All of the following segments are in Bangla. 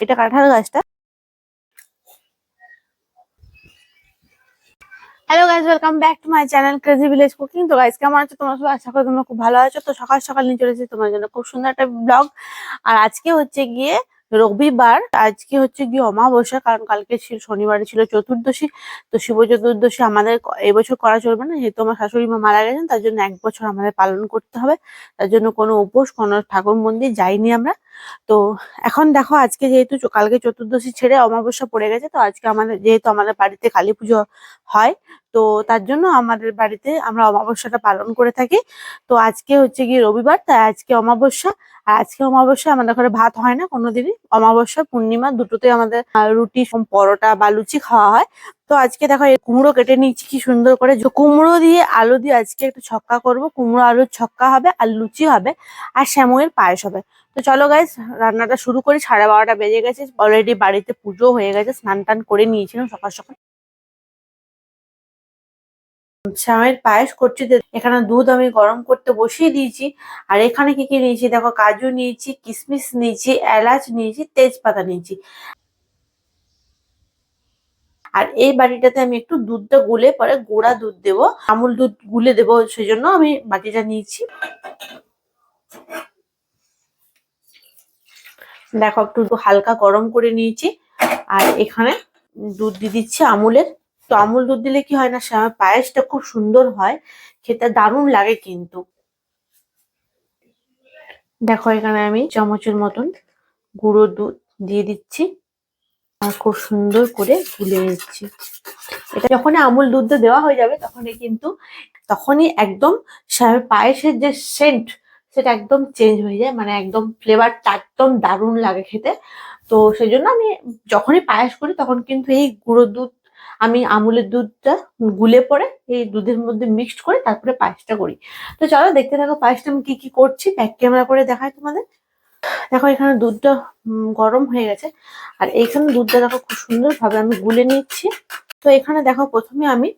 এটা কাঁঠাল গাছটা। Hello guys welcome back to my channel crazy village cooking তো গাইজ কেমন আছো? তোমার সবাই আশা করি তোমরা খুব ভালো আছো। তো সকাল সকাল নিয়ে চলেছি তোমার জন্য খুব সুন্দর একটা ব্লগ আর আজকে হচ্ছে গিয়ে রবিবার, আজকে হচ্ছে গিয়ে অমাবস্যা, কারণ কালকে ছিল শনিবারে ছিল চতুর্দশী, তো শিব চতুর্দশী আমাদের এবছর করা চলবে না, যেহেতু আমার শাশুড়ি মা মারা গেছেন, তার জন্য এক বছর আমাদের পালন করতে হবে। তার জন্য কোনো উপোস, কোনো ঠাকুর মন্দির যাইনি আমরা। তো এখন দেখো, আজকে যেহেতু কালকে চতুর্দশী ছেড়ে অমাবস্যা পড়ে গেছে, তো আজকে আমাদের, যেহেতু আমাদের বাড়িতে কালী পুজো হয় তো তার জন্য আমাদের বাড়িতে আমরা অমাবস্যাটা পালন করে থাকি। তো আজকে হচ্ছে গিয়ে রবিবার, তাই আজকে অমাবস্যা। আর আজকে অমাবস্যা আমাদের ঘরে ভাত হয় না কোনোদিনই। অমাবস্যা, পূর্ণিমা দুটোতে আমাদের রুটি পরোটা বা লুচি খাওয়া হয়। তো আজকে দেখো এই কুমড়ো কেটে নিয়েছি, কি সুন্দর করে। কুমড়ো দিয়ে আলু দিয়ে আজকে একটু ছক্কা করব। কুমড়ো আলুর ছক্কা হবে, আর লুচি হবে, আর শ্যাময়ের পায়েস হবে। তো চলো গাইস রান্নাটা শুরু করি। সাড়ে বারোটা বেজে গেছে অলরেডি বাড়িতে পুজো হয়ে গেছে, স্নান টান করে নিয়েছিলাম সকাল সকাল। শ্যামের পায়েস করছি এখানে দুধ আমি গরম করতে বসিয়ে দিয়েছি। আর এখানে কি কি নিয়েছি? দেখো, কাজু নিয়েছি কিশমিশ নিয়েছি, এলাচ নিয়েছি, তেজপাতা নিয়েছি। আর এই বাটিটাতে আমি একটু দুধটা গুলে পরে গোড়া দুধ দেবো, আমুল দুধ গুলে দেবো, সেজন্য আমি বাটিটা নিয়েছি। দেখো, একটু হালকা গরম করে নিয়েছি। আর এখানে দুধ দিয়ে দিচ্ছি আমুলের। তো আমুল দুধ দিলে কি হয় না? পায়েসটা খুব সুন্দর হয়, খেতে দারুণ লাগে কিন্তু। দেখো এখানে আমি চামচের মতন গুঁড়ো দুধ দিয়ে দিচ্ছি আর খুব সুন্দর করে গুলে নিচ্ছি। এটা যখনই আমুল দুধটা দেওয়া হয়ে যাবে তখনই কিন্তু, তখনই একদম পায়েসের যে সেন্ট সেটা একদম চেঞ্জ হয়ে যায় মানে একদম ফ্লেভারটা একদম দারুণ লাগে খেতে। তো সেই জন্য আমি যখনই পায়েস করি তখন কিন্তু এই গুঁড়ো দুধ আমি আমুলের দুধটা গুলে পরে এই দুধের মধ্যে মিক্সড করে তারপরে পায়েসটা করি। তো চলো দেখতে থাকো পায়েসটা আমি কি কি করছি। ব্যাক ক্যামেরা করে দেখাই তোমাদের। দেখো এখানে দুধটা গরম হয়ে গেছে। আর এইখানে দুধটা দেখো খুব সুন্দর ভাবে আমি গুলে নিচ্ছি। তো এখানে দেখো প্রথমে আমি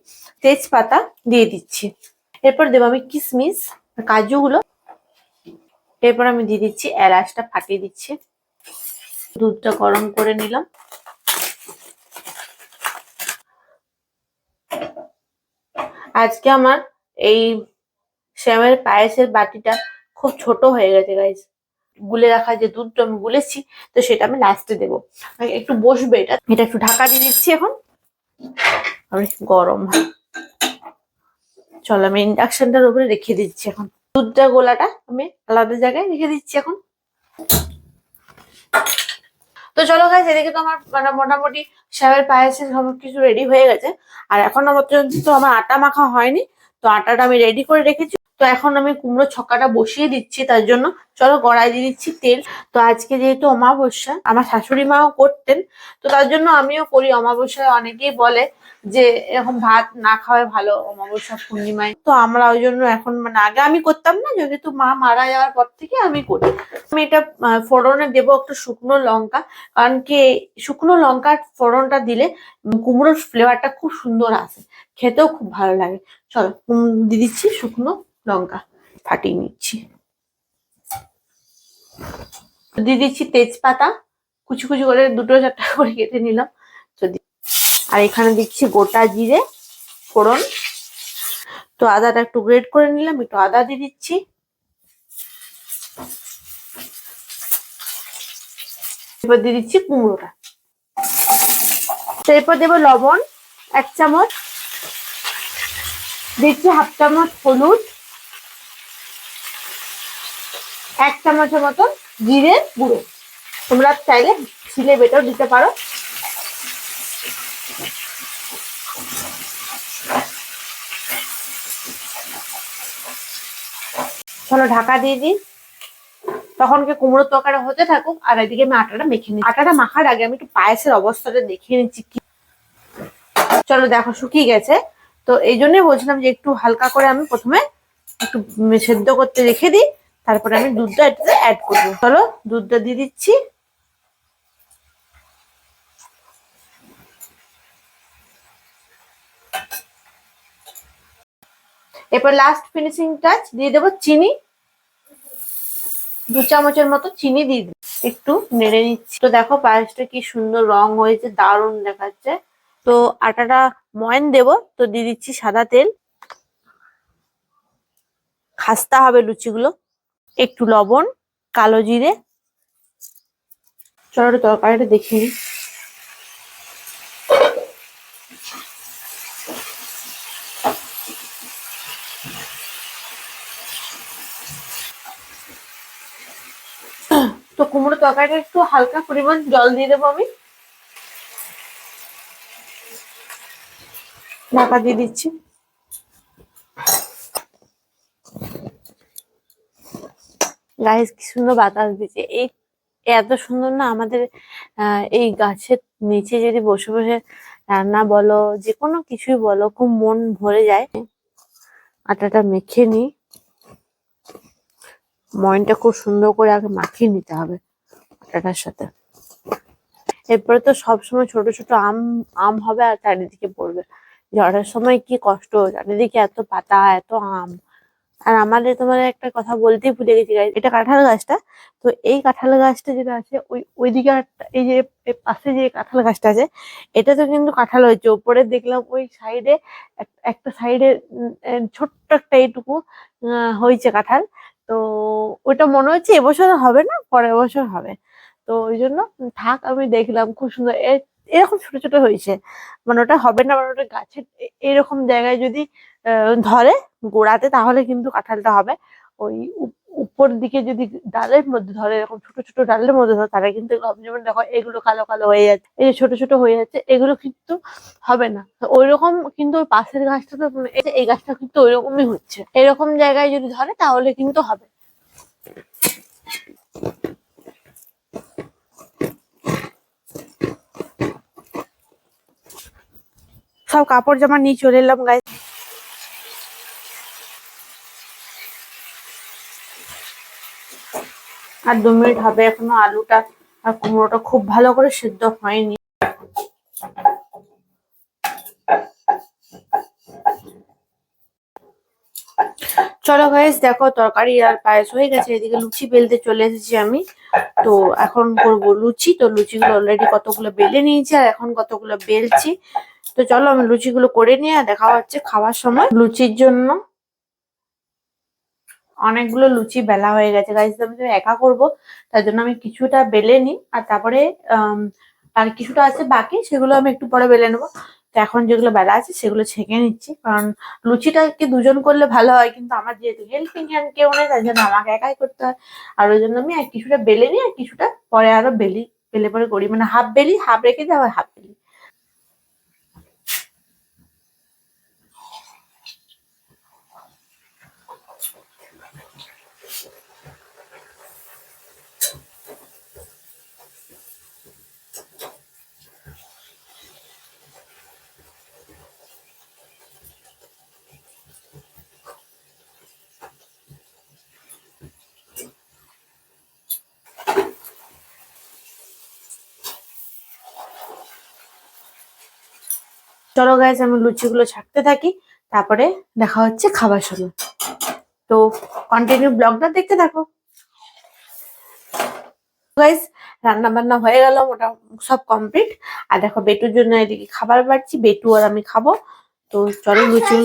তেজপাতা দিয়ে দিচ্ছি। এরপর দেবো আমি কিশমিশ কাজুগুলো। এরপর আমি দিয়ে দিচ্ছি এলাচটা ফাটিয়ে দিচ্ছি। দুধটা গরম করে নিলাম। আজকে আমার এই শ্যামের পায়েসের বাটিটা খুব ছোট হয়ে গেছে গাইজ গুলে রাখা যে দুধটা আমি গুলেছি, তো সেটা আমি লাস্টে দেবো। একটু বসবে এটা। এটা একটু ঢাকা দিয়ে দিচ্ছি এখন। গরম চলো আমি ইন্ডাকশনটার উপরে রেখে দিচ্ছি এখন। দুধটা গোলাটা আমি আলাদা জায়গায় রেখে দিচ্ছি এখন। তো চলো গাইজ এদিকে তো আমার মানে মোটামুটি শ্যামের পায়েসের সব কিছু রেডি হয়ে গেছে। আর এখনও পর্যন্ত তো আমার আটা মাখা হয়নি, তো আটাটা আমি রেডি করে রেখেছি। তো এখন আমি কুমড়ো ছক্কাটা বসিয়ে দিচ্ছি তার জন্য। চলো গড়াই দিয়ে দিচ্ছি তেল। তো আজকে যেহেতু অমাবস্যা, আমার শাশুড়ি মাও করতেন, তো তার জন্য আমিও করি। অমাবস্যায় অনেকেই বলে যে এরকম ভাত না খাওয়াই ভালো, অমাবস্যা, পূর্ণিমায়। তো আমরা ওই জন্য এখন মানে আগে আমি করতাম না, যেহেতু মা মারা যাওয়ার পর থেকে আমি করি। আমি এটা ফোড়নে দেবো একটু শুকনো লঙ্কা, কারণ কি শুকনো লঙ্কার ফোড়নটা দিলে কুমড়োর ফ্লেভারটা খুব সুন্দর আসে। খেতেও খুব ভালো লাগে। চলো দিয়ে দিচ্ছি শুকনো লঙ্কা। ফাটিয়ে নিচ্ছি। দিয়ে দিচ্ছি তেজপাতা। কুচি কুচি করে দুটো চারটা করে কেটে নিলাম। তো দি- আর এখানে দিচ্ছি গোটা জিরে ফোড়ন। তো আদাটা একটু গ্রেট করে নিলাম, একটু আদা দিয়ে দিচ্ছি। এবার দিয়ে দিচ্ছি কুমড়োটা। এরপর দেবো লবণ, এক চামচ। দিচ্ছি হাফ চামচ হলুদ। এক চামচের মতন জিরে গুঁড়ো। তোমরা চাইলে ছিলে বেটাও দিতে পারো। চলো ঢাকা দিয়ে দিই। তখন কি কুমড়োর তরকারি হতে থাকুক, আর এদিকে আমি আটাটা মেখে নিই আটাটা মাখার আগে আমি একটু পায়েসের অবস্থাটা দেখিয়ে নিচ্ছি কি। চলো দেখো শুকিয়ে গেছে। তো এই জন্যই বলছিলাম যে একটু হালকা করে আমি প্রথমে একটু সেদ্ধ করতে রেখে দিই, তারপরে আমি দুধটা এটাতে অ্যাড করব। চলো দুধটা দিয়ে দিচ্ছি। এরপর লাস্ট ফিনিশিং টাচ দিয়ে দেবো চিনি। দু চামচের মতো চিনি দিয়ে একটু নেড়ে নিচ্ছি। তো দেখো পায়েসটা কি সুন্দর রং হয়েছে, দারুণ দেখাচ্ছে। তো আটাটা ময়ন দেব, তো দিয়ে দিচ্ছি সাদা তেল। খাস্তা হবে লুচিগুলো। একটু লবণ, কালো জিরে। চলো তরকারিটা দেখিয়ে কুমড়ো তরকারিটা একটু হালকা পরিমাণ জল দিয়ে দেবো আমি। ঢাকা দিয়ে দিচ্ছি। গাইস কি সুন্দর বাতাস দিচ্ছে। এই এত সুন্দর না আমাদের এই গাছের নিচে যদি বসে বসে রান্না বলো যে কোনো কিছুই বলো, খুব মন ভরে যায়। আটাটা মেখে নিই। ময়নটা খুব সুন্দর করে আগে মাখিয়ে নিতে হবে আটাটার সাথে। এরপরে তো সবসময় ছোট ছোট আম আম হবে আর চারিদিকে পড়বে। ঝড়ের সময় কি কষ্ট, চারিদিকে এত পাতা, এত আম। আর আমাদের তোমার একটা কথা বলতেই ভুলে গেছি এটা কাঁঠাল গাছটা? তো এই কাঁঠাল গাছটা যেটা আছে, ওই, ওইদিকে এই যে পাশে যে কাঁঠাল গাছটা আছে, এটা তো কিন্তু কাঁঠাল হয়েছে। ওপরে দেখলাম ওই সাইডে একটা সাইডে ছোট্ট একটা এইটুকু হয়েছে কাঁঠাল। তো ওটা মনে হচ্ছে এবছর হবে না, পরের বছর হবে। তো ওই জন্য থাক, আমি দেখলাম খুব সুন্দর এরকম ছোট ছোট হয়েছে। মানে ওটা হবে না মানে ওটা গাছের এরকম জায়গায় যদি ধরে গোড়াতে, তাহলে কিন্তু কাঁঠালটা হবে। ওই উপর দিকে যদি ডালের মধ্যে ধরে, এরকম ছোট ছোট ডালের মধ্যে ধরে, তারা কিন্তু দেখো, এগুলো কালো কালো হয়ে যাচ্ছে। এই যে ছোট ছোট হয়ে যাচ্ছে, এগুলো কিন্তু হবে না। ওই রকম কিন্তু ওই পাশের গাছটা তো এই গাছটা কিন্তু ওইরকমই হচ্ছে। এরকম জায়গায় যদি ধরে, তাহলে কিন্তু হবে। সব কাপড় জামা নিয়ে চলে এলাম গায়ে আর দু মিনিট হবে এখনও আলুটা আর কুমড়োটা খুব ভালো করে সিদ্ধ হয়নি। চলো গাইস দেখো তরকারি আর পায়েস হয়ে গেছে, এদিকে লুচি বেলতে চলে এসেছি আমি। তো এখন করব লুচি, তো লুচিগুলো অলরেডি কতগুলো বেলে নিয়েছি আর এখন কতগুলো বেলছি। তো চলো আমি লুচিগুলো করে নিয়ে দেখা হচ্ছে খাওয়ার সময়। লুচির জন্য অনেকগুলো লুচি বেলা হয়ে গেছে। গাইস আমি তো একা করব, তার জন্য আমি কিছুটা বেলে নিই। আর তারপরে আর কিছুটা আছে বাকি, সেগুলো আমি একটু পরে বেলে নেব। তো এখন যেগুলো বেলা আছে, সেগুলো ছেঁকে নিচ্ছি। কারণ লুচিটা কি দুজন করলে ভালো হয়, কিন্তু আমার যেহেতু হেল্পিং হ্যান্ড কেউ নেই, তাই জন্য আমাকে একাই করতে হয়। আর ওই জন্য আমি কিছুটা বেলে নিই, আর কিছুটা পরে আরও বেলি, বেলে পরে করি। মানে হাফ বেলি হাফ রেখে দেওয়া আবার হাফ বেলি। চলো গাইজ আমি লুচিগুলো ছাকতে থাকি। তারপরে দেখা হচ্ছে খাবার সময় তো কন্টিনিউ ব্লগটা দেখতে থাকো। গাইজ রান্না বান্না হয়ে গেল ওটা সব কমপ্লিট আর দেখো বেটুর জন্য এদিকে খাবার বাড়ছি বেটু আর আমি খাব। তো চলো লুচি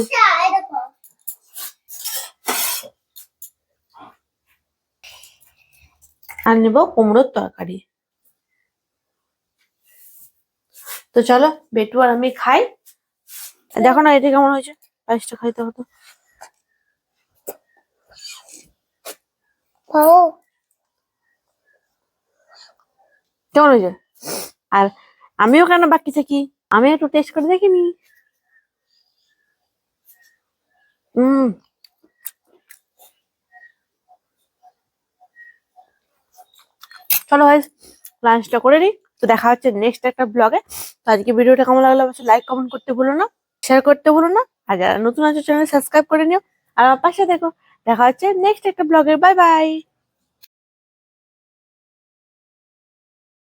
আর নেব কুমড়োর তরকারি। তো চলো বেটু আর আমি খাই। দেখো না এটা কেমন হয়েছে? পায়েসটা খাইতে হতো কেমন হয়েছে? আর আমিও কেন বাকি থাকি? আমি একটু টেস্ট করে দেখিনি হুম চলো ভাই লাঞ্চটা করে নিই। তো দেখা হচ্ছে নেক্সট একটা ব্লগে তো আজকে ভিডিওটা কেমন লাগল? অবশ্যই লাইক কমেন্ট করতে ভুলো না। শেয়ার করতে ভুলো না। আর যারা নতুন আছে চ্যানেল সাবস্ক্রাইব করে নিও। আর আমার পাশে দেখো। দেখা হচ্ছে নেক্সট একটা ব্লগের বাই বাই